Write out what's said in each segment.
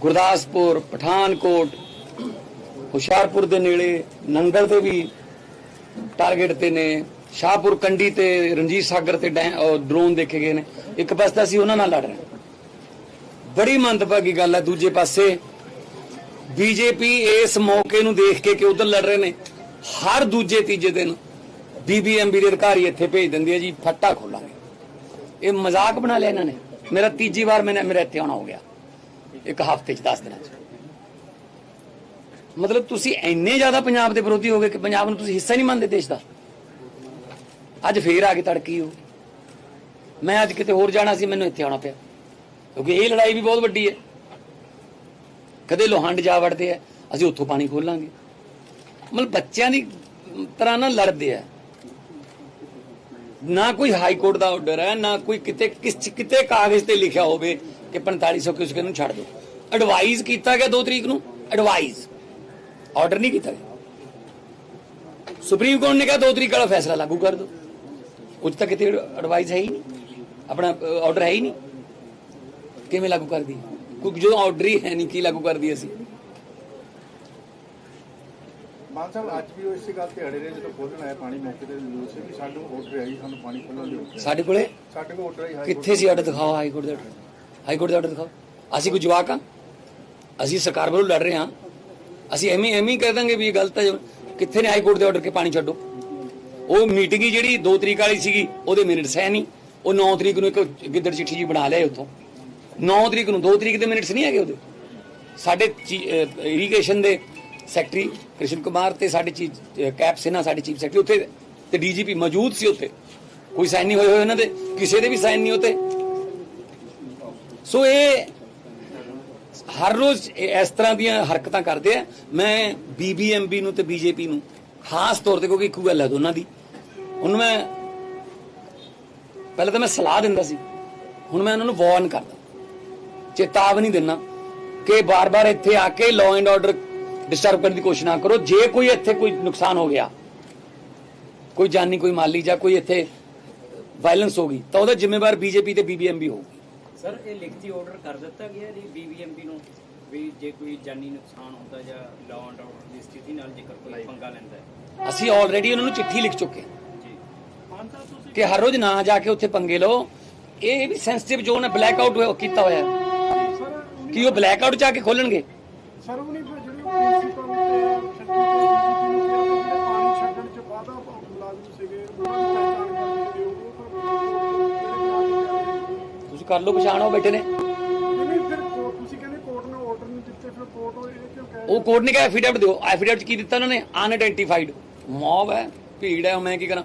ਗੁਰਦਾਸਪੁਰ, ਪਠਾਨਕੋਟ, ਹੁਸ਼ਿਆਰਪੁਰ ਦੇ ਨੇੜੇ, ਨੰਗਲ ਤੇ ਵੀ ਟਾਰਗੇਟ ਤੇ ਨੇ, ਸ਼ਾਹਪੁਰ, ਕੰਡੀ ਤੇ, ਰਣਜੀਤ ਸਾਗਰ ਤੇ ਡਰੋਨ ਦੇਖੇ ਗਏ ਨੇ। ਇੱਕ ਪਾਸੇ ਤਾਂ ਅਸੀਂ ਉਹਨਾਂ ਨਾਲ ਲੜ ਰਹੇ ਬੜੀ ਮੰਦਭਾਗੀ ਗੱਲ ਹੈ। ਦੂਜੇ ਪਾਸੇ ਬੀਜੇਪੀ ਇਸ ਮੌਕੇ ਨੂੰ ਦੇਖ ਕੇ ਕਿ ਉਧਰ ਲੜ ਰਹੇ ਨੇ। ਹਰ ਦੂਜੇ ਤੀਜੇ ਦਿਨ ਬੀਬੀਐਮਬੀ ਦੇ ਅਧਿਕਾਰੀ ਇੱਥੇ ਭੇਜ ਦਿੰਦੀ ਹੈ ਜੀ, ਫੱਟਾ ਖੋਲਾਂਗੇ। ਇਹ ਮਜ਼ਾਕ ਬਣਾ ਲਿਆ ਇਹਨਾਂ ਨੇ। ਮੇਰਾ ਤੀਜੀ ਵਾਰ ਮੈਨੇ ਮੇਰਾ ਇੱਥੇ ਆਉਣਾ ਹੋ ਗਿਆ। ਇੱਕ ਹਫ਼ਤੇ ਚ 10 ਦਿਨਾਂ ਚ। ਮਤਲਬ ਤੁਸੀਂ ਇੰਨੇ ਜ਼ਿਆਦਾ ਪੰਜਾਬ ਦੇ ਵਿਰੋਧੀ ਹੋ ਗਏ ਕਿ ਪੰਜਾਬ ਨੂੰ ਤੁਸੀਂ ਹਿੱਸਾ ਨਹੀਂ ਮੰਨਦੇ ਦੇਸ਼ ਦਾ। ਅੱਜ ਫੇਰ ਆ ਕੇ ਤੜਕੀ ਹੋ। ਮੈਂ ਅੱਜ ਕਿਤੇ ਹੋਰ ਜਾਣਾ ਸੀ, ਮੈਨੂੰ ਇੱਥੇ ਆਉਣਾ ਪਿਆ। ਕਿਉਂਕਿ ਇਹ ਲੜਾਈ ਵੀ ਬਹੁਤ ਵੱਡੀ ਹੈ। ਕਦੇ ਲੋਹੰਡ ਜਾ ਵੜਦੇ ਆ, ਅਸੀਂ ਉੱਥੋਂ ਪਾਣੀ ਖੋਲਾਂਗੇ। ਮਤਲਬ ਬੱਚਿਆਂ ਦੀ ਤਰ੍ਹਾਂ ਨਾਲ ਲੜਦੇ ਆ। ਨਾ ਕੋਈ ਹਾਈ ਕੋਰਟ ਦਾ ਆਰਡਰ ਹੈ, ਨਾ ਕੋਈ ਕਿਤੇ ਕਿਸ ਕਿਤੇ ਕਾਗਜ਼ ਤੇ ਲਿਖਿਆ ਹੋਵੇ ਕਿ 4500 ਕਿਉਂ ਨੂੰ ਛੱਡ ਦਿਓ ਐਡਵਾਈਜ਼ ਕੀਤਾ ਗਿਆ 2 ਤਰੀਕ ਨੂੰ? ਐਡਵਾਈਜ਼ ਆਰਡਰ ਨਹੀਂ ਕੀਤਾ ਗਿਆ। ਸੁਪਰੀਮ ਕੋਰਟ ਨੇ ਕਿਹਾ 2 ਤਰੀਕ ਵਾਲਾ ਫੈਸਲਾ ਲਾਗੂ ਕਰ ਦਿਓ ਉੱਚ ਤੱਕ ਕਿਤੇ ਐਡਵਾਈਜ਼ ਹੈ ਹੀ ਨਹੀਂ। ਆਪਣਾ ਆਰਡਰ ਹੈ ਹੀ ਨਹੀਂ। ਕਿਵੇਂ ਲਾਗੂ ਕਰਦੀ ਕਿਉਂਕਿ ਜਦੋਂ ਆਰਡਰ ਹੀ ਹੈ ਨਹੀਂ ਕੀ ਲਾਗੂ ਕਰਦੀ ਅਸੀਂ? ਮਾਨ ਸਾਹਿਬ ਅੱਜ ਵੀ ਇਸੇ ਗੱਲ ਤੇ ਅੜੇ ਰਹੇ ਜਦੋਂ ਖੋਲਣ ਆਇਆ ਪਾਣੀ ਮੌਕੇ ਤੇ ਨਿਊਜ਼ ਸੀ ਕਿ ਸਾਨੂੰ ਆਰਡਰ ਆਈ ਸਾਨੂੰ ਪਾਣੀ ਖੋਲਣ ਲਈ ਸਾਡੇ ਕੋਲੇ? ਸਾਡੇ ਕੋਲ ਆਰਡਰ ਆਈ ਕਿੱਥੇ ਸੀ ਆਰਡਰ ਦਿਖਾਓ ਹਾਈ ਕੋਰਟ ਦਾ ਆਰਡਰ ਹਾਈ ਕੋਰਟ ਦਾ ਆਰਡਰ ਦਿਖਾਓ। ਅਸੀਂ ਕੋਈ ਜਵਾਕ ਆ? ਅਸੀਂ ਸਰਕਾਰ ਵੱਲੋਂ ਲੜ ਰਹੇ ਹਾਂ। ਅਸੀਂ ਐਵੇਂ ਐਵੇਂ ਹੀ ਕਹਿ ਦਾਂਗੇ ਵੀ ਇਹ ਗਲਤ ਹੈ ਕਿੱਥੇ ਨੇ ਹਾਈ ਕੋਰਟ ਦੇ ਆਰਡਰ ਕੇ ਪਾਣੀ ਛੱਡੋ? ਉਹ ਮੀਟਿੰਗ ਹੀ ਜਿਹੜੀ 2 ਤਰੀਕ ਵਾਲੀ ਸੀਗੀ, ਉਹਦੇ ਮਿੰਟਸ ਹੈ ਨਹੀਂ। ਉਹ 9 ਤਰੀਕ ਨੂੰ ਇੱਕ ਗਿੱਦੜ ਚਿੱਠੀ ਜੀ ਬਣਾ ਲਿਆ ਉੱਥੋਂ। 9 ਤਰੀਕ ਨੂੰ 2 ਤਰੀਕ ਦੇ ਮਿੰਟਸ ਨਹੀਂ ਹੈਗੇ ਉਹਦੇ। ਸਾਡੇ ਇਰੀਗੇਸ਼ਨ ਦੇ ਸੈਕਟਰੀ ਕ੍ਰਿਸ਼ਨ ਕੁਮਾਰ ਤੇ ਸਾਡੇ ਚੀਫ ਕੈਪ ਸਿਨਾ ਸਾਡੇ ਚੀਫ ਸੈਕਟਰੀ ਉੱਥੇ ਤੇ ਡੀਜੀਪੀ ਮੌਜੂਦ ਸੀ ਉੱਥੇ। ਕੋਈ ਸਾਈਨ ਨਹੀਂ ਹੋਏ ਹੋਏ ਉਹਨਾਂ ਦੇ। ਕਿਸੇ ਦੇ ਵੀ ਸਾਈਨ ਨਹੀਂ ਉੱਤੇ ਸੋ ਇਹ ਹਰ ਰੋਜ਼ ਇਸ ਤਰ੍ਹਾਂ ਦੀਆਂ ਹਰਕਤਾਂ ਕਰਦੇ ਆ। ਮੈਂ ਬੀਬੀਐਮਬੀ ਨੂੰ ਤੇ ਬੀਜੇਪੀ ਨੂੰ ਖਾਸ ਤੌਰ ਤੇ, ਕਿਉਂਕਿ ਇੱਕੋ ਗੱਲ ਹੈ ਦੋਨਾਂ ਦੀ। ਹੁਣ ਮੈਂ, ਪਹਿਲਾਂ ਤਾਂ ਮੈਂ ਸਲਾਹ ਦਿੰਦਾ ਸੀ। ਹੁਣ ਮੈਂ ਉਹਨਾਂ ਨੂੰ ਵਾਰਨ ਕਰਦਾ। ਚੇਤਾਵਨੀ ਦਿੰਦਾ ਕਿ ਬਾਰ-ਬਾਰ ਇੱਥੇ ਆ ਕੇ ਲਾਅ ਐਂਡ ਆਰਡਰ ਡਿਸਟਰਬ ਕਰਨ ਦੀ ਕੋਸ਼ਿਸ਼ ਨਾ ਕਰੋ। ਜੇ ਕੋਈ ਇੱਥੇ ਕੋਈ ਨੁਕਸਾਨ ਹੋ ਗਿਆ, ਕੋਈ ਜਾਨੀ, ਕੋਈ ਮਾਲੀ ਜਾਂ ਕੋਈ ਇੱਥੇ ਵਾਇਲੈਂਸ ਹੋ ਗਈ, ਤਾਂ ਉਹਦਾ ਜ਼ਿੰਮੇਵਾਰ ਬੀਜੇਪੀ ਤੇ ਬੀਬੀਐਮਬੀ ਹੋਊਗੀ। ਸਰ ਇਹ ਲਿਖਤੀ ਆਰਡਰ ਕਰ ਦਿੱਤਾ ਗਿਆ ਜੀ ਬੀਬੀਐਮਪੀ ਨੂੰ ਵੀ ਜੇ ਕੋਈ ਜਾਨੀ ਨੁਕਸਾਨ ਹੁੰਦਾ ਜਾਂ ਲਾਅ ਐਂਡ ਆਰਡਰ ਦੀ ਸਥਿਤੀ ਨਾਲ ਜੇਕਰ ਕੋਈ ਪੰਗਾ ਲੈਂਦਾ ਹੈ। ਅਸੀਂ ਆਲਰੇਡੀ ਉਹਨਾਂ ਨੂੰ ਚਿੱਠੀ ਲਿਖ ਚੁੱਕੇ ਜੀ। ਕਿ ਹਰ ਰੋਜ਼ ਨਾ ਜਾ ਕੇ ਉੱਥੇ ਪੰਗੇ ਲਓ। ਇਹ ਵੀ ਸੈਂਸਿਟਿਵ ਜ਼ੋਨ ਹੈ ਬਲੈਕ ਆਊਟ ਕੀਤਾ ਹੋਇਆ। ਹੈ ਕੀ ਉਹ ਬਲੈਕ ਆਊਟ ਜਾ ਕੇ ਖੋਲਣਗੇ? ਸਰ ਉਹ ਨਹੀਂ ਫਿਰ ਜਿਹੜੀ ਪ੍ਰਿੰਸੀਪਲ ਕਰ ਲਓ ਪਛਾਣ ਉਹ ਬੈਠੇ ਨੇ। ਨਹੀਂ ਫਿਰ ਕੋਰਟ ਤੁਸੀਂ ਕਹਿੰਦੇ ਕੋਰਟ ਨੇ ਆਰਡਰ ਨਹੀਂ ਦਿੱਤੇ ਫਿਰ ਕੋਰਟ ਉਹ ਕੋਰਟ ਨੇ ਕਿਹਾ ਐਫੀਡੈਵਿਟ ਦਿਓ। ਐਫੀਡੈਵਿਟ ਕੀ ਦਿੱਤਾ ਉਹਨਾਂ ਨੇ? ਅਨਆਇਡੈਂਟੀਫਾਈਡ ਮੌਬ ਹੈ ਭੀੜ ਹੈ ਮੈਂ ਕੀ ਕਰਾਂ?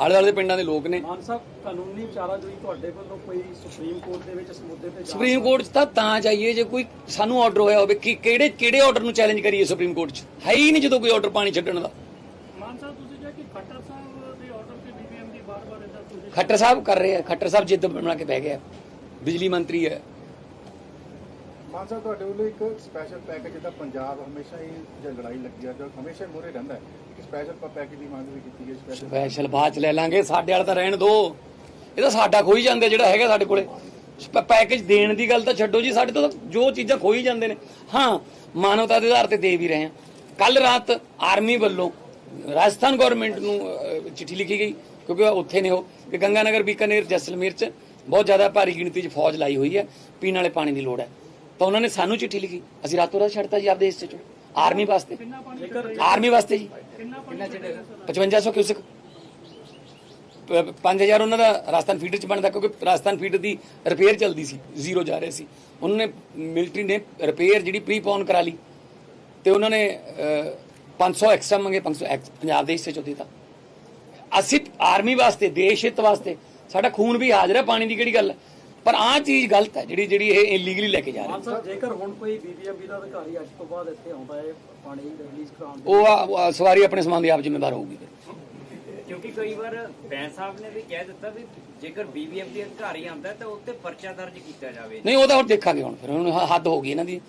ਆਲੇ ਦੁਆਲੇ ਦੇ ਪਿੰਡਾਂ ਦੇ ਲੋਕ ਨੇ। ਮਾਨ ਸਾਹਿਬ ਕਾਨੂੰਨੀ ਚਾਰਾਜੋਈ ਤੁਹਾਡੇ ਵੱਲੋਂ ਕੋਈ ਸੁਪਰੀਮ ਕੋਰਟ ਦੇ ਵਿੱਚ ਇਸ ਮੁੱਦੇ ਤੇ ਸੁਪਰੀਮ ਕੋਰਟ 'ਚ ਤਾਂ ਤਾਂ ਜਾਈਏ ਜੇ ਕੋਈ ਸਾਨੂੰ ਆਰਡਰ ਹੋਇਆ ਹੋਵੇ ਕਿ ਕਿਹੜੇ ਕਿਹੜੇ ਆਰਡਰ ਨੂੰ ਚੈਲੰਜ ਕਰੀਏ ਸੁਪਰੀਮ ਕੋਰਟ 'ਚ? ਹੈ ਹੀ ਨਹੀਂ ਜਦੋਂ ਕੋਈ ਆਰਡਰ ਪਾਣੀ ਛੱਡਣ ਦਾ ਮਾਨ ਸਾਹਿਬ ਤੁਸੀਂ ਕਿਹਾ ਕਿ ਖੱਟਰ ਸਾਹਿਬ ਦੇ ਆਰਡਰ ਤੇ ਬੀਬੀਐਮ ਦੀ ਬਾਰ-ਬਾਰ ਇਦਾਂ ਤੁਸੀਂ ਖੱਟਰ ਸਾਹਿਬ ਕਰ ਰਹੇ ਆ ਖੱਟਰ ਸਾਹਿਬ ਜਿੱਦ ਬਣਾ ਕੇ ਬਹਿ ਗਿਆ। ਬਿਜਲੀ ਮੰਤਰੀ ਹੈ। ਮਾਨ ਸਾਹਿਬ ਤੁਹਾਡੇ ਵੱਲੋਂ ਇੱਕ ਸਪੈਸ਼ਲ ਪੈਕੇਜ ਜਿਹਦਾ ਪੰਜਾਬ ਹਮੇਸ਼ਾ ਹੀ ਜੇ ਲੜਾਈ ਲੱਗੀ ਆ ਜੋ ਹਮੇਸ਼ਾ ਮੂਹਰੇ ਰਹਿੰਦਾ ਹੈ। ਇੱਕ ਸਪੈਸ਼ਲ ਪੈਕੇਜ ਦੀ ਮੰਗ ਵੀ ਕੀਤੀ ਗਈ ਸਪੈਸ਼ਲ ਸਪੈਸ਼ਲ ਬਾਅਦ ਚ ਲੈ ਲਾਂਗੇ ਸਾਡੇ ਵਾਲਾ ਤਾਂ ਰਹਿਣ ਦੋ। ਇਹ ਤਾਂ ਸਾਡਾ ਖੋਈ ਜਾਂਦੇ ਜਿਹੜਾ ਹੈਗਾ ਸਾਡੇ ਕੋਲੇ। ਪੈਕੇਜ ਦੇਣ ਦੀ ਗੱਲ ਤਾਂ ਛੱਡੋ ਜੀ ਸਾਡੇ ਤੋਂ ਜੋ ਚੀਜ਼ਾਂ ਖੋਈ ਜਾਂਦੇ ਨੇ। ਹਾਂ ਮਾਨਵਤਾ ਦੇ ਆਧਾਰ ਤੇ ਦੇ ਵੀ ਰਹੇ ਹਾਂ। ਕੱਲ ਰਾਤ ਆਰਮੀ ਵੱਲੋਂ ਰਾਜਸਥਾਨ ਗਵਰਨਮੈਂਟ ਨੂੰ ਚਿੱਠੀ ਲਿਖੀ ਗਈ। ਕਿਉਂਕਿ ਉਹ ਉੱਥੇ ਨੇ ਉਹ ਕਿ ਗੰਗਾਨਗਰ ਬੀਕਾਨੇਰ ਜੈਸਲਮੇਰ ਚ ਬਹੁਤ ਜ਼ਿਆਦਾ ਭਾਰੀ ਗਿਣਤੀ 'ਚ ਫੌਜ ਲਾਈ ਹੋਈ ਹੈ ਪੀਣ ਵਾਲੇ ਪਾਣੀ ਦੀ ਲੋੜ ਹੈ। ਤਾਂ ਉਹਨਾਂ ਨੇ ਸਾਨੂੰ ਚਿੱਠੀ ਲਿਖੀ। ਅਸੀਂ ਰਾਤੋਂ ਰਾਤ ਛੱਡਤਾ ਜੀ ਆਪਦੇ ਹਿੱਸੇ ਚੋਂ। ਆਰਮੀ ਵਾਸਤੇ। ਆਰਮੀ ਵਾਸਤੇ ਜੀ। 5500 ਕਿਊਸਕ। 5000 ਉਹਨਾਂ ਦਾ ਰਾਜਸਥਾਨ ਫੀਡਰ ਚ ਬਣਦਾ ਕਿਉਂਕਿ ਰਾਜਸਥਾਨ ਫੀਡਰ ਦੀ ਰਿਪੇਅਰ ਚੱਲਦੀ ਸੀ ਜ਼ੀਰੋ ਜਾ ਰਹੇ ਸੀ। ਉਹਨਾਂ ਨੇ ਮਿਲਟਰੀ ਨੇ ਰਿਪੇਅਰ ਜਿਹੜੀ ਪ੍ਰੀਪੋਨ ਕਰਾ ਲਈ। ਤੇ ਉਹਨਾਂ ਨੇ ਅਹ, 500 ਐਕਸਟਰਾ ਮੰਗੇ 500 ਐਕਸ- ਪੰਜਾਬ ਦੇ ਹਿੱਸੇ ਚੋਂ ਦਿੱਤਾ। ਅਸੀਂ ਆਰਮੀ ਵਾਸਤੇ ਦੇਸ਼ ਹਿੱਤ ਵਾਸਤੇ ਸਾਡਾ ਖੂਨ ਵੀ ਹਾਜ਼ਰ ਹੈ ਪਾਣੀ ਦੀ ਕਿਹੜੀ ਗੱਲ? ਹੈ ਪਰ ਆਹ ਚੀਜ਼ ਗਲਤ ਹੈ ਜਿਹੜੀ ਜਿਹੜੀ ਇਹ ਇਲੀਗਲੀ ਲੈ ਕੇ ਜਾ ਰਹੇ ਸਾਹਿਬ ਜੇਕਰ ਹੁਣ ਕੋਈ ਬੀਬੀਐਮ ਦਾ ਅਧਿਕਾਰੀ ਅੱਜ ਤੋਂ ਬਾਅਦ ਇੱਥੇ ਆਉਂਦਾ ਹੈ ਪਾਣੀ ਰਿਲੀਜ਼ ਕਰਾਉਣ ਦੇ ਉਹ ਸਵਾਰੀ ਆਪਣੇ ਸਮਾਨ ਦੀ ਆਪ ਜ਼ਿੰਮੇਵਾਰ ਹੋਊਗੀ ਫਿਰ। ਕਿਉਂਕਿ ਕਈ ਵਾਰ ਬੈਂਸ ਸਾਹਿਬ ਨੇ ਵੀ ਕਹਿ ਦਿੱਤਾ ਵੀ ਜੇਕਰ ਬੀਬੀਐਮਪੀ ਅਧਿਕਾਰੀ ਆਉਂਦਾ ਤਾਂ ਉੱਤੇ ਪਰਚਾ ਦਰਜ ਕੀਤਾ ਜਾਵੇ। ਨਹੀਂ ਉਹ ਤਾਂ ਹੁਣ ਦੇਖਾਂਗੇ ਹੁਣ ਫਿਰ। ਹੁਣ ਹ- ਹੱਦ ਹੋ ਗਈ ਇਹਨਾਂ ਦੀ।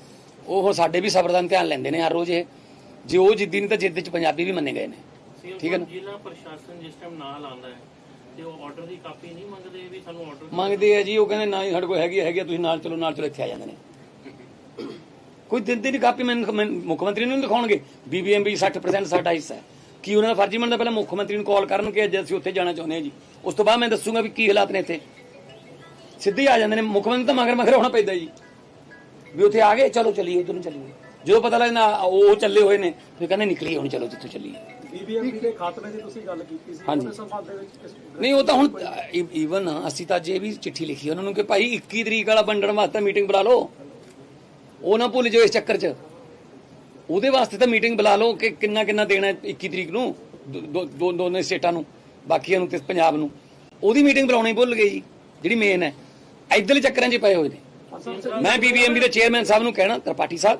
ਉਹ ਸਾਡੇ ਵੀ ਸਬਰ ਦਾ ਇਮਤਿਹਾਨ ਲੈਂਦੇ ਨੇ ਹਰ ਰੋਜ਼ ਇਹ। ਜੇ ਉਹ ਜਿੱਦੀ ਨਹੀਂ ਤਾਂ ਜਿੱਦ ਚ ਪੰਜਾਬੀ ਵੀ ਮੰਨੇ ਗਏ ਨੇ। ਠੀਕ ਹੈ ਨਾ? ਜ਼ਿਲ੍ਹਾ ਪ੍ਰਸ਼ਾਸਨ ਜਿਸ ਟਾਈਮ ਨਾਲ ਆਉਂਦਾ ਹੈ ਤੇ ਉਹ ਆਰਡਰ ਦੀ ਕਾਪੀ ਨਹੀਂ ਮੰਗਦੇ ਵੀ ਸਾਨੂੰ ਆਰਡਰ ਮੰਗਦੇ ਆ ਜੀ ਉਹ ਕਹਿੰਦੇ ਨਾ ਜੀ ਸਾਡੇ ਕੋਲ ਹੈਗੀ ਹੈਗੀ ਤੁਸੀਂ ਨਾਲ ਚਲੋ ਨਾਲ ਚਲੋ ਇੱਥੇ ਆ ਜਾਂਦੇ ਨੇ। ਕੋਈ ਦਿੰਦੇ ਨਹੀਂ ਕਾਪੀ ਮੈਨੂੰ ਮੁੱਖ ਮੰਤਰੀ ਨੂੰ ਦਿਖਾਉਣਗੇ? ਬੀਬੀਐਮਬੀ 60% ਸਾਡਾ ਹਿੱਸਾ ਹੈ। ਕੀ ਉਹਨਾਂ ਦਾ ਫਰਜ਼ੀ ਬਣਦਾ? ਪਹਿਲਾਂ ਮੁੱਖ ਮੰਤਰੀ ਨੂੰ ਕਾਲ ਕਰਨ ਕਿ ਅੱਜ ਅਸੀਂ ਉੱਥੇ ਜਾਣਾ ਚਾਹੁੰਦੇ ਹਾਂ ਜੀ। ਉਸ ਤੋਂ ਬਾਅਦ ਮੈਂ ਦੱਸੂਗਾ ਵੀ ਕੀ ਹਾਲਾਤ ਨੇ ਇੱਥੇ। ਸਿੱਧੇ ਆ ਜਾਂਦੇ ਨੇ। ਮੁੱਖ ਮੰਤਰੀ ਤਾਂ ਮਗਰ ਮਗਰ ਹੋਣਾ ਪੈਂਦਾ ਜੀ। ਵੀ ਉੱਥੇ ਆ ਗਏ ਚਲੋ ਚੱਲੀਏ ਇੱਧਰ ਨੂੰ ਚੱਲੀਏ। ਜਦੋਂ ਪਤਾ ਲੱਗਦਾ ਉਹ ਚੱਲੇ ਹੋਏ ਨੇ ਫਿਰ ਕਹਿੰਦੇ ਨਿਕਲੀਏ ਹੁਣ ਚਲੋ ਜਿੱਥੋਂ ਚੱਲੀਏ। ਬੀਬੀਐਮਬੀ ਦੇ ਖਾਤਮੇ ਦੀ ਤੁਸੀਂ ਗੱਲ ਕੀਤੀ ਸੀ ਹਾਂਜੀ। ਨਹੀਂ ਉਹ ਤਾਂ ਹੁਣ ਈਵਨ ਅਸੀਂ ਤਾਂ ਜੇ ਵੀ ਚਿੱਠੀ ਲਿਖੀ ਉਹਨਾਂ ਨੂੰ ਕਿ ਭਾਈ 21 ਤਰੀਕ ਵਾਲਾ ਵੰਡਣ ਵਾਸਤੇ ਮੀਟਿੰਗ ਬੁਲਾ ਲਓ। ਉਹ ਨਾ ਭੁੱਲ ਜਾਓ ਇਸ ਚੱਕਰ 'ਚ। ਉਹਦੇ ਵਾਸਤੇ ਤਾਂ ਮੀਟਿੰਗ ਬੁਲਾ ਲਓ ਕਿ ਕਿੰਨਾ ਕਿੰਨਾ ਦੇਣਾ ਹੈ 21 ਤਰੀਕ ਨੂੰ ਦੋ- ਦੋਨੇ ਸਟੇਟਾਂ ਨੂੰ ਬਾਕੀਆਂ ਨੂੰ ਤੇ ਪੰਜਾਬ ਨੂੰ। ਉਹਦੀ ਮੀਟਿੰਗ ਬੁਲਾਉਣੀ ਭੁੱਲ ਗਏ ਜੀ ਜਿਹੜੀ ਮੇਨ ਹੈ। ਇਧਰਲੇ ਚੱਕਰਾਂ 'ਚ ਪਏ ਹੋਏ ਨੇ। ਮੈਂ ਬੀਬੀਐਮਬੀ ਦੇ ਚੇਅਰਮੈਨ ਸਾਹਿਬ ਨੂੰ ਕਹਿਣਾ ਤ੍ਰਿਪਾਠੀ ਸਾਹਿਬ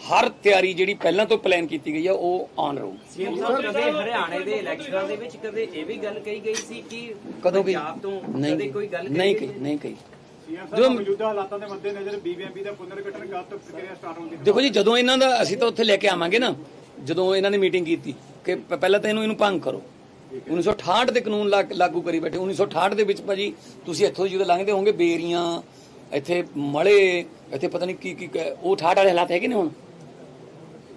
ਹਰ ਤਿਆਰੀ ਜਿਹੜੀ ਪਹਿਲਾਂ ਤੋਂ ਪਲਾਨ ਕੀਤੀ ਗਈ ਹੈ ਉਹ ਆਨ ਰਹੂ। ਸੀਐਮ ਸਾਹਿਬ ਕਦੇ ਹਰਿਆਣੇ ਦੇ ਇਲੈਕਸ਼ਨਾਂ ਦੇ ਵਿੱਚ ਕਦੇ ਇਹ ਵੀ ਗੱਲ ਕਹੀ ਗਈ ਸੀ ਕਿ ਕਦੋਂ ਗਈ ਪੰਜਾਬ ਤੋਂ ਨਹੀਂ ਕਦੇ ਕੋਈ ਗੱਲ ਨਹੀਂ ਕਹੀ ਕਹੀ ਨਹੀਂ ਕਹੀ। ਸੀਐਮ ਜੋ- ਸਾਹਿਬ ਮੌਜੂਦਾ ਹਾਲਾਤਾਂ ਦੇ ਮੱਦੇਨਜ਼ਰ ਬੀਬੀਐਮਬੀ ਦਾ ਪੁਨਰਗਠਨ ਕਦ ਤੋਂ ਪ੍ਰਕਿਰਿਆ ਸਟਾਰਟ ਹੋਣ ਦੀ ਦੇਖੋ ਜੀ ਜਦੋਂ ਇਹਨਾਂ ਦਾ ਅਸੀਂ ਤਾਂ ਉੱਥੇ ਲੈ ਕੇ ਆਵਾਂਗੇ ਨਾ ਜਦੋਂ ਇਹਨਾਂ ਨੇ ਮੀਟਿੰਗ ਕੀਤੀ ਕਿ ਪਹਿਲਾਂ ਤਾਂ ਇਹਨੂੰ ਇਹਨੂੰ ਭੰਗ ਕਰੋ। 1968 ਦੇ ਕਾਨੂੰਨ ਲਾਗੂ ਕਰੀ ਬੈਠੇ 1968 ਦੇ ਵਿੱਚ ਭਾਜੀ ਤੁਸੀਂ ਇੱਥੋਂ ਜਦੋਂ ਲੰਘਦੇ ਹੋਵੋਗੇ ਬੇਰੀਆਂ ਇੱਥੇ ਮਲੇ ਇੱਥੇ ਪਤਾ ਨਹੀਂ ਕੀ ਕੀ ਕ- ਉਹ 68 ਵਾਲੇ ਹਾਲਾਤ ਹੈਗੇ ਨੇ ਹੁਣ?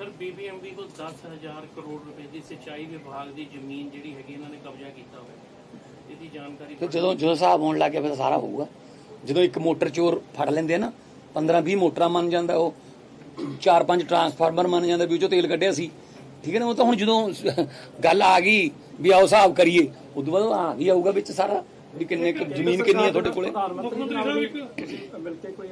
ਸਰ ਬੀਬੀਐਮਬੀ ਕੋਲ 10000 ਕਰੋੜ ਰੁਪਏ ਦੀ ਸਿੰਚਾਈ ਵਿਭਾਗ ਦੀ ਜ਼ਮੀਨ ਜਿਹੜੀ ਹੈਗੀ ਇਹਨਾਂ ਨੇ ਕਬਜ਼ਾ ਕੀਤਾ ਹੋਇਆ। ਇਹਦੀ ਜਾਣਕਾਰੀ ਤੇ ਜਦੋਂ ਜਦੋਂ ਹਿਸਾਬ ਹੋਣ ਲੱਗ ਫਿਰ ਸਾਰਾ ਹੋਊਗਾ। ਜਦੋਂ ਇੱਕ ਮੋਟਰ ਚੋਰ ਫੜ ਲੈਂਦੇ ਆ ਨਾ 15 20 ਮੋਟਰਾਂ ਮੰਨ ਜਾਂਦਾ, ਉਹ ਚਾਰ ਪੰਜ ਟਰਾਂਸਫਾਰਮਰ ਮੰਨ ਜਾਂਦਾ ਵੀ ਉਹ ਚੋਂ ਤੇਲ ਕੱਢਿਆ ਸੀ। ਠੀਕ ਹੈ ਨਾ, ਉਹ ਤਾਂ ਹੁਣ ਜਦੋਂ ਗੱਲ ਆ ਗਈ ਵੀ ਆਓ ਹਿਸਾਬ ਕਰੀਏ, ਉਦੋਂ ਬਾਅਦ ਆ ਵੀ ਆਊਗਾ ਵਿੱਚ ਸਾਰਾ। ਵੀ ਕਿੰਨੇ ਕੁ ਜ਼ਮੀਨ ਕਿੰਨੀ ਹੈ ਤੁਹਾਡੇ ਕੋਲੇ? ਪ੍ਰਧਾਨ ਮੰਤਰੀ ਨਾਲ ਵੀ ਮਿਲ ਕੇ ਕੋਈ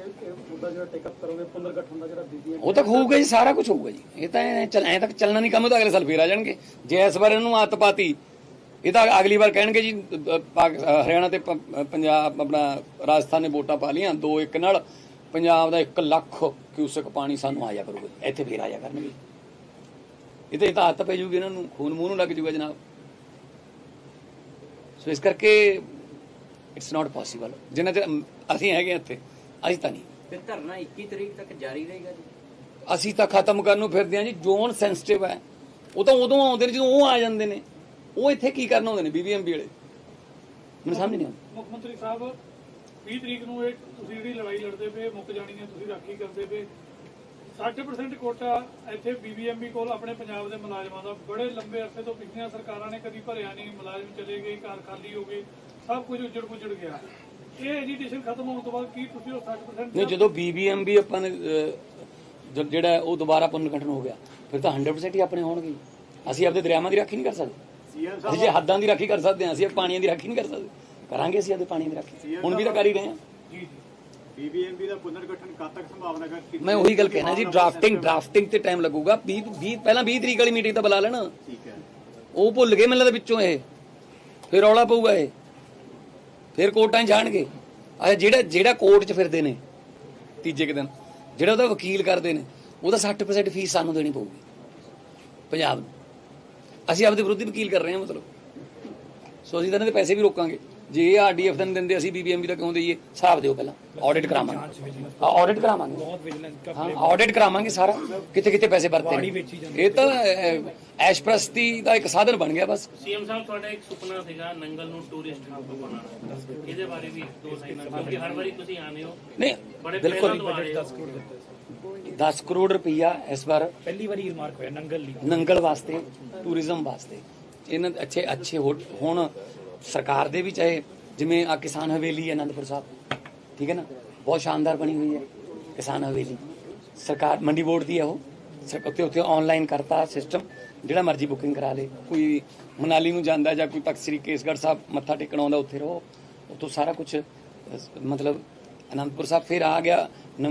ਮੁੱਦਾ ਜਿਹੜਾ ਟੇਕ ਅਪ ਕਰੋਗੇ ਪੁਨਰਗਠਨ ਦਾ ਜਿਹੜਾ ਬੀਬੀਐਮ ਉਹ ਤਾਂ ਹੋਊਗਾ ਜੀ, ਸਾਰਾ ਕੁਝ ਹੋਊਗਾ ਜੀ। ਇਹ ਤਾਂ ਐਂ ਤੱਕ ਚੱਲਣਾ ਨਹੀਂ ਕੰਮ ਤਾਂ ਅਗਲੇ ਸਾਲ ਫੇਰ ਆ ਜਾਣਗੇ। ਜੇ ਇਸ ਵਾਰ ਇਹਨੂੰ ਆਤ ਪਾਤੀ ਇਹ ਤਾਂ ਅਗਲੀ ਵਾਰ ਕਹਿਣਗੇ ਜੀ ਹਰਿਆਣਾ ਤੇ ਪੰਜਾਬ ਆਪਣਾ ਰਾਜਸਥਾਨ ਨੇ ਵੋਟਾਂ ਪਾ ਲੀਆਂ ਦੋ ਇੱਕ ਨਾਲ। ਪੰਜਾਬ ਦਾ 1 ਲੱਖ ਕਿਊਸਕ ਪਾਣੀ ਸਾਨੂੰ ਆਇਆ ਕਰੂਗਾ ਇੱਥੇ ਫੇਰ ਆਇਆ ਕਰਨਗੇ। ਇਹ ਤਾਂ ਇਹ ਤਾਂ ਆਦਤ ਪੈ ਜੂਗੀ ਇਹਨਾਂ ਨੂੰ, ਖੂਨ ਮੂੰਹ ਨੂੰ ਲੱਗ ਜੂਗਾ ਜਨਾਬ। ਸੋ ਇਸ ਕਰਕੇ ਇਟਸ ਨਾਟ ਪੋਸੀਬਲ ਜਿੰਨਾ ਚਿਰ ਅਸੀਂ ਹੈਗੇ ਇੱਥੇ ਅਸੀਂ ਤਾਂ ਨਹੀਂ। ਫਿਰ ਧਰਨਾ 21 ਤਰੀਕ ਤੱਕ ਜਾਰੀ ਰਹੇਗਾ ਜੀ। ਅਸੀਂ ਤਾਂ ਖਤਮ ਕਰਨ ਨੂੰ ਫਿਰਦੇ ਹਾਂ ਜੀ ਜ਼ੋਨ ਸੈਂਸਿਟਿਵ ਹੈ। ਉਹ ਤਾਂ ਉਦੋਂ ਆਉਂਦੇ ਨੇ ਜਦੋਂ ਉਹ ਆ ਜਾਂਦੇ ਨੇ। ਉਹ ਇੱਥੇ ਕੀ ਕਰਨ ਆਉਂਦੇ ਨੇ ਬੀਬੀਐਮਬੀ ਵਾਲੇ? ਮੈਨੂੰ ਸਮਝ ਨਹੀਂ ਆਉਂਦੀ। ਮੁੱਖ ਮੰਤਰੀ ਸਾਹਿਬ 20 ਤਰੀਕ ਨੂੰ ਇਹ ਤੁਸੀਂ ਜਿਹੜੀ ਲੜਾਈ ਲੜਦੇ ਪਏ ਮੁੱਕ ਜਾਣੀ ਹੈ ਤੁਸੀਂ ਰਾਖੀ ਕਰਦੇ ਪਏ। 60% ਕੋਟਾ ਇੱਥੇ ਬੀਬੀਐਮਬੀ ਕੋਲ ਆਪਣੇ ਪੰਜਾਬ ਦੇ ਮੁਲਾਜ਼ਮਾਂ ਦਾ ਬੜੇ ਲੰਬੇ ਅਰਸੇ ਤੋਂ ਪਿਛਲੀਆਂ ਸਰਕਾਰਾਂ ਨੇ ਕਦੀ ਭਰਿਆ ਨਹੀਂ ਮੁਲਾਜ਼ਮ ਚਲੇ ਗਏ ਘਰ ਖਾਲੀ ਹੋ ਗਏ ਸਭ ਕੁਝ ਉੱਜੜ ਪੁੱਜੜ ਗਿਆ। ਇਹ ਐਜੀਟੇਸ਼ਨ ਖਤਮ ਹੋਣ ਤੋਂ ਬਾਅਦ ਕੀ ਤੁਸੀਂ ਉਹ 60% ਨਹੀਂ ਜਦੋਂ ਬੀਬੀਐਮਬੀ ਆਪਾਂ ਨੇ ਜਿਹੜਾ ਉਹ ਦੁਬਾਰਾ ਪੁਨਰਗਠਨ ਹੋ ਗਿਆ ਫਿਰ ਤਾਂ 100% ਹੀ ਆਪਣੇ ਹੋਣਗੇ। ਅਸੀਂ ਆਪਦੇ ਦਰਿਆਵਾਂ ਦੀ ਰਾਖੀ ਨਹੀਂ ਕਰ ਸਕਦੇ। ਅਸੀਂ ਜੇ ਹੱਦਾਂ ਦੀ ਰਾਖੀ ਕਰ ਸਕਦੇ ਹਾਂ ਅਸੀਂ ਪਾਣੀਆਂ ਦੀ ਰਾਖੀ ਨਹੀਂ ਕਰ ਸਕਦੇ। ਕਰਾਂਗੇ ਅਸੀਂ ਆਪਦੇ ਪਾਣੀ ਦੀ ਰਾਖੀ। ਹੁਣ ਵੀ ਤਾਂ ਕਰ ਹੀ ਰਹੇ ਹਾਂ। ਬੀਬੀਐਮਬੀ ਦਾ ਪੁਨਰਗਠਨ ਕਦ ਤੱਕ ਸੰਭਾਵਨਾ ਹੈ ਕਿ ਮੈਂ ਉਹੀ ਗੱਲ ਕਹਿਣਾ ਜੀ ਡਰਾਫਟਿੰਗ ਡਰਾਫਟਿੰਗ ਤੇ ਟਾਈਮ ਲੱਗੂਗਾ। 20 20 ਪਹਿਲਾਂ 20 ਤਰੀਕ ਵਾਲੀ ਮੀਟਿੰਗ ਤਾਂ ਬੁਲਾ ਲੈਣਾ। ਠੀਕ ਹੈ। ਉਹ ਭੁੱਲ ਗਏ ਮੈਨੂੰ ਲੱਗਦਾ ਵਿੱਚੋਂ ਇਹ। ਫਿਰ ਰੌਲਾ ਪਊਗਾ ਇਹ। ਫਿਰ ਕੋਰਟਾਂ 'ਚ ਜਾਣਗੇ। ਆ ਜਿਹੜਾ ਜਿਹੜਾ ਕੋਰਟ 'ਚ ਫਿਰਦੇ ਨੇ ਤੀਜੇ ਕੁ ਦਿਨ ਜਿਹੜਾ ਉਹਦਾ ਵਕੀਲ ਕਰਦੇ ਨੇ ਉਹਦਾ 60% ਫੀਸ ਸਾਨੂੰ ਦੇਣੀ ਪਊਗੀ। ਪੰਜਾਬ ਨੂੰ। ਅਸੀਂ ਆਪਦੇ ਵਿਰੁੱਧ ਵਕੀਲ ਕਰ ਰਹੇ ਹਾਂ ਮਤਲਬ। ਸੋ ਅਸੀਂ ਤਾਂ ਇਹਨਾਂ ਦੇ ਪੈਸੇ ਵੀ ਰੋਕਾਂਗੇ। ਜੇ ਇਹ ਆਰਡੀਐਫ ਦਾ ਨਹੀਂ ਦਿੰਦੇ ਅਸੀਂ ਬੀਬੀਐਮਬੀ ਦਾ ਕਿਉਂ ਦਈਏ? ਹਿਸਾਬ ਦਿਓ ਪਹਿਲਾਂ ਆਡਿਟ ਕਰਾਵਾਂਗੇ। ਆਡਿਟ ਕਰਾਵਾਂਗੇ। ਬਹੁਤ ਵਿਜੀਲੈਂਸ ਹਾਂ ਆਡਿਟ ਕਰਾਵਾਂਗੇ ਸਾਰਾ। ਕਿੱਥੇ ਕਿੱਥੇ ਪੈਸੇ ਵਰਤੇ ਨੇ। ਇਹ ਤਾਂ ਐਸ਼ਪ੍ਰਸਤੀ ਦਾ ਇੱਕ ਸਾਧਨ ਬਣ ਗਿਆ ਬਸ। ਸੀਐਮ ਸਾਹਿਬ ਤੁਹਾਡਾ ਇੱਕ ਸੁਪਨਾ ਸੀਗਾ ਨੰਗਲ ਨੂੰ ਟੂਰਿਸਟ ਹੱਬ ਬਣਾਉਣਾ ਇਹਦੇ ਬਾਰੇ ਵੀ ਦੋ ਲਾਈਨਾਂ। ਕਿਉਂਕਿ ਹਰ ਵਾਰੀ ਤੁਸੀਂ ਆਨੇ ਹੋ ਨਹੀਂ ਬੜੇ ਬਿਲਕੁਲ ਪਹਿਲਾਂ ਤੋਂ ਆ ਰਹੇ ਹੋ। 10 ਕਰੋੜ ਰੁਪਈਆ ਇਸ ਵਾਰ ਪਹਿਲੀ ਵਾਰੀ ਰਿਮਾਰਕ ਹੋਇਆ ਨੰਗਲ ਲਈ। ਨੰਗਲ ਵਾਸਤੇ ਟੂਰਿਜ਼ਮ ਵਾਸਤੇ। ਇਹਨਾਂ ਦੇ ਅੱਛੇ ਅੱਛੇ ਹੁਣ ਸਰਕਾਰ ਦੇ ਵੀ, ਚਾਹੇ ਜਿਵੇਂ ਆ ਕਿਸਾਨ ਹਵੇਲੀ ਹੈ ਅਨੰਦਪੁਰ ਸਾਹਿਬ, ਠੀਕ ਹੈ ਨਾ? ਬਹੁਤ ਸ਼ਾਨਦਾਰ ਬਣੀ ਹੋਈ ਹੈ ਕਿਸਾਨ ਹਵੇਲੀ। ਸਰਕਾਰ ਮੰਡੀ ਬੋਰਡ ਦੀ ਹੈ ਉਹ। ਸਰ- ਉੱਥੇ ਉੱਤੇ ਆਨਲਾਈਨ ਕਰਤਾ ਸਿਸਟਮ ਜਿਹੜਾ ਮਰਜ਼ੀ ਬੁਕਿੰਗ ਕਰਾ ਲੇ। ਕੋਈ ਮਨਾਲੀ ਨੂੰ ਜਾਂਦਾ ਜਾਂ ਕੋਈ ਤਖਤ ਸ੍ਰੀ ਕੇਸਗੜ੍ਹ ਸਾਹਿਬ ਮੱਥਾ ਟੇਕਣ ਆਉਂਦਾ, ਉੱਥੇ ਰਹੋ। ਉੱਥੋਂ ਸਾਰਾ ਕੁਝ ਮਤਲਬ ਅਨੰਦਪੁਰ ਸਾਹਿਬ ਫਿਰ ਆ ਗਿਆ।